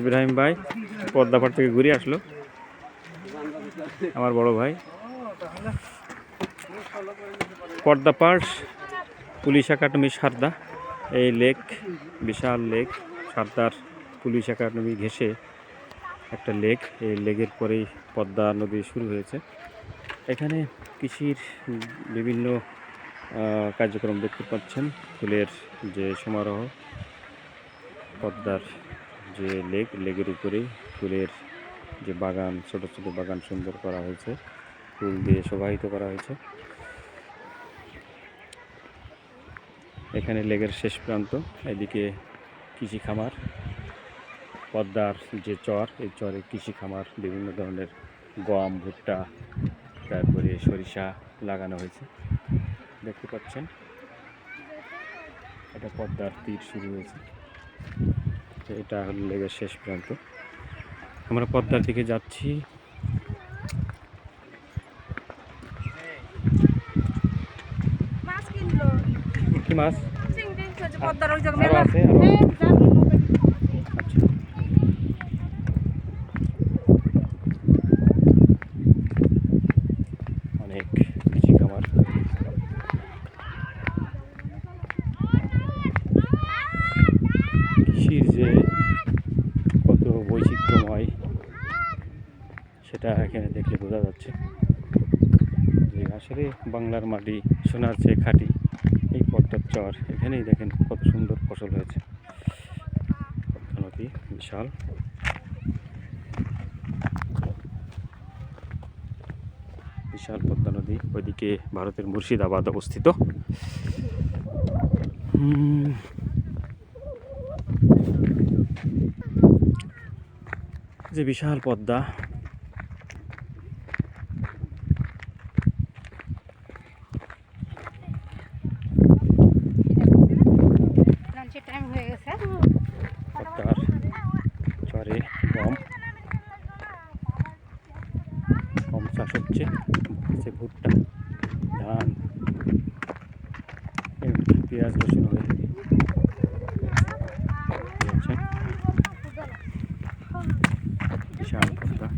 ইব্রাহিম ভাই পদ্মাপাড় থেকে ঘুরে আসলো। আমার বড় ভাই। পদ্মাপাড় পুলিশ একাডেমি সারদা। এই লেক, বিশাল লেক, সারদার পুলিশ একাডেমি ঘেঁষে একটা লেক। এই লেকের পরেই পদ্মা নদী শুরু হয়েছে। এখানে কৃষির বিভিন্ন কার্যক্রম দেখতে পাচ্ছেন। ফুলের যে সমারোহ, পদ্মার যে লেক, লেকের উপরেই ফুলের যে বাগান, ছোট ছোট বাগান সুন্দর করা হয়েছে। ফুল দিয়ে শোভায়িত করা হয়েছে। এখানে লেকের শেষ প্রান্ত, এদিকে কৃষি খামার, পদ্মার যে চর, এই চরে কৃষি খামার, বিভিন্ন ধরনের গম, ভুট্টা, তারপরে সরিষা লাগানো হয়েছে। দেখতে পাচ্ছেন, এটা পদ্মার তীর শুরু হয়েছে। এটা হলো লেগের শেষ প্রান্ত। আমরা পদ্মার দিকে যাচ্ছি। মাছ কিনলো। কি মাছ? পদ্মার ওই সেটা এখানে দেখলে বোঝা যাচ্ছে যে আসলে বাংলার মাটি, সোনার চেয়ে খাঁটি, এই পদ্মার চর, এখানেই দেখেন কত সুন্দর ফসল হয়েছে। পদ্মা নদী বিশাল। বিশাল পদ্মা নদী, ওইদিকে ভারতের মুর্শিদাবাদ অবস্থিত। যে বিশাল পদ্মা টাইম হয়ে গেছে। চরে গম। গম চাষ হচ্ছে। সে ভুট্টা, ধান পেঁয়াজ, রসুন হয়ে বিশাল কথা